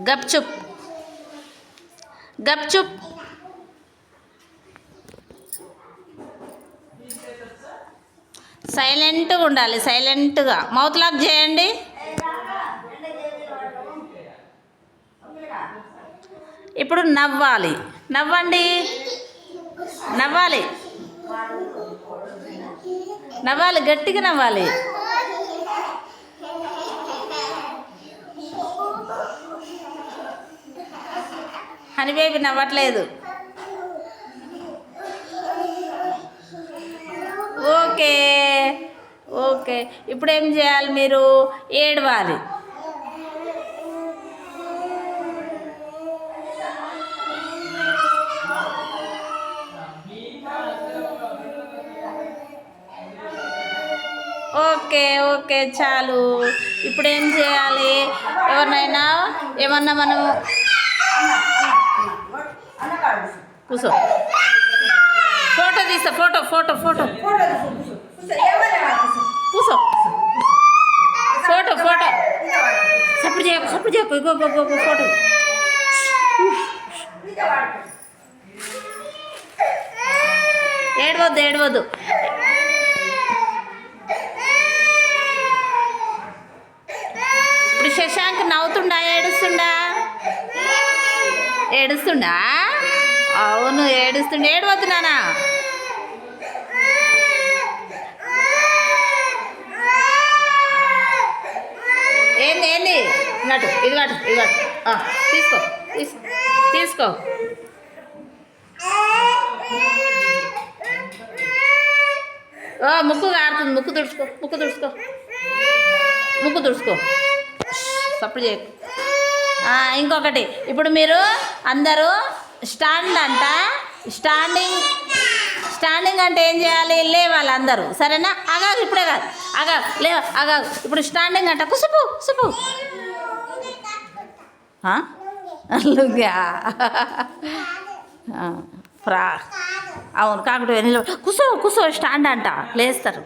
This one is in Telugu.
గప్చుప్ గప్చుప్ సైలెంట్గా ఉండాలి సైలెంట్గా. మౌత్ లాక్ చేయండి. ఇప్పుడు నవ్వాలి. నవ్వండి. నవ్వాలి. నవ్వాలి గట్టిగా నవ్వాలి. హనీ బేబీ నవ్వట్లేదు ఓకే. ఓకే. ఇప్పుడు ఏం చేయాలి మీరు? ఏడవాలి. ఓకే ఓకే చాలు. ఇప్పుడు ఏం చేయాలి? ఎవరినైనా? ఏమన్నా మనం కూర్చో ఫోటో తీస్తా ఫోటో ఫోటో ఫోటో. కూర్చో ఫోటో ఫోటో. సప్పుడు చేయకు సప్పుడు చేయకు. ఇగో గో గో ఫోటో. ఏడవద్దు ఏడవద్దు. ఇప్పుడు శశాంక్ నవ్వుతుండా ఏడుస్తుండా? ఏడుస్తుండా? అవును ఏడుస్తుండే. ఏడవద్దు నానా ఏంది ఏంది? ఇగటు ఇది కట్టు ఇది కట్టు తీసుకో తీసుకో తీసుకో. ఓ ముక్కు కారుతుంది. ముక్కు తుడుచుకో ముక్కు తుడుచుకో. ముక్కు తుడుచుకో. సప్పుడు చేయకు. ఇంకొకటి. ఇప్పుడు మీరు అందరూ స్టాండ్ అంట? స్టాండింగ్ స్టాండింగ్ అంటే ఏం చేయాలి? లేవాలి అందరూ. సరేనా? అగాగు ఇప్పుడే కాదు. అగా లే అగాగు ఇప్పుడు స్టాండింగ్ అంట. కుసుపు ఆ? లుంగా ఫ్రా. అవును కాకుడు నిలబడి కుసో కుసో స్టాండ్ అంట. లేస్తారు.